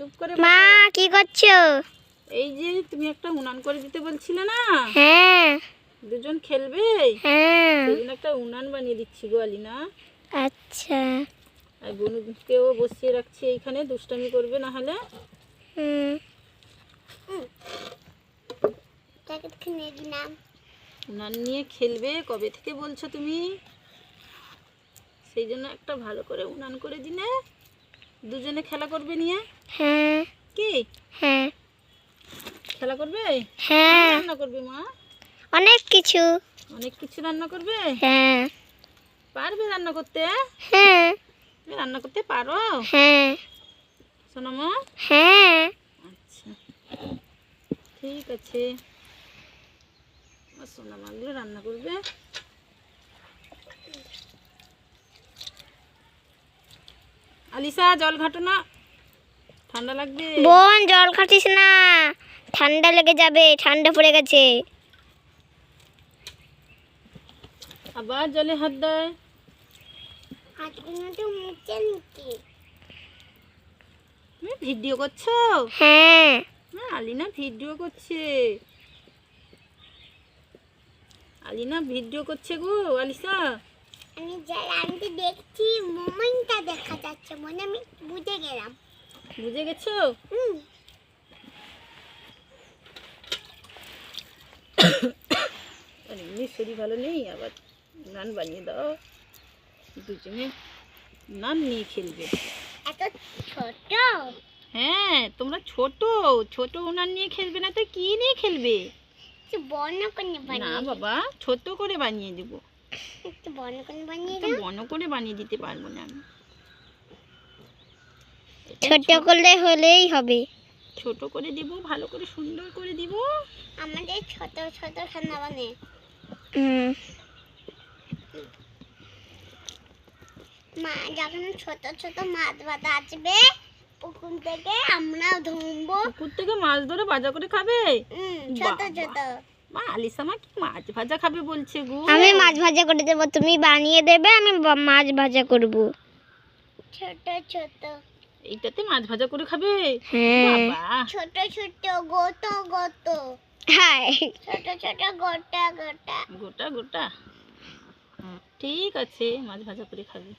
চুপ করে মা কি করছ? এই যে তুমি একটা উনান করে দিতে বলছিলে না? হ্যাঁ। দুজন খেলবে? হ্যাঁ। সেই একটা উনান বানিয়ে দিচ্ছি গো আলিনা। আচ্ছা। আর বনুকেও বসিয়ে রাখছি এইখানে দুষ্টামি করবে না হলে। হুম। উনান নিয়ে খেলবে কবে থেকে বলছো তুমি? সেই জন্য একটা ভালো করে উনান করে দিলে। দুজনে খেলা করবে নিয়ে? হ্যাঁ। কি? হ্যাঁ। খেলা করবে? হ্যাঁ। রান্না করবে মা? অনেক কিছু। অনেক কিছু রান্না করবে? হ্যাঁ। পারবে রান্না করতে? হ্যাঁ। তুমি রান্না করতে পারো? হ্যাঁ। শোনো মা। হ্যাঁ। আচ্ছা। ঠিক আছে। আমার সোনা মাগুলো রান্না করবে। আলিসা জল ঘাটো না। ঠান্ডা লাগবে? বোন জল খাটিস না। ঠান্ডা লেগে যাবে ঠান্ডা পড়ে গেছে। আবার জলে হাত দেয়। তুমি ভিডিও করছ? হ্যাঁ। হ্যাঁ আলিনা ভিডিও করছে। আলিনা ভিডিও করছে গো আলিসা। আমি আমি দেখছি মোমেন্টটা দেখা যাচ্ছে মনে আমি বুঝে গেলাম। বুঝে গেছো? হুম। এমনি শরীর ভালো নেই আবার নান বানিয়ে দাও। দুজনে নান নিয়ে খেলবে। এত ছোট? হ্যাঁ তোমরা ছোট ছোট উনান নিয়ে খেলবে না তো কি নিয়ে খেলবে? বর্ণ করে না বাবা ছোট করে বানিয়ে দেবো। একটু বর্ণ করে বানিয়ে তো বড় করে বানিয়ে দিতে পারব না আমি। ছোট করলে হলেই হবে। ছোট করে দিব ভালো করে সুন্দর করে দিব। আমাদের ছোট ছোট খানা বানে হুম। মা যখন ছোট ছোট মাছ ভাত আসবে পুকুর থেকে আমরা ধুমবো। পুকুর থেকে মাছ ধরে বাজার করে খাবে? হুম, ছোট ছোট। মা আলিসা মা কি মাছ ভাজা খাবে বলছে গো? আমি মাছ ভাজা করে দেবো তুমি বানিয়ে দেবে আমি মাছ ভাজা করব। ছোট ছোট। এইটাতে মাছ ভাজা করে খাবে? হ্যাঁ। বাবা। ছোট ছোট গোটো গোটো হ্যাঁ। ছোট ছোট গোটা গোটা। গোটা গোটা। ঠিক আছে মাছ ভাজা করে খাবে।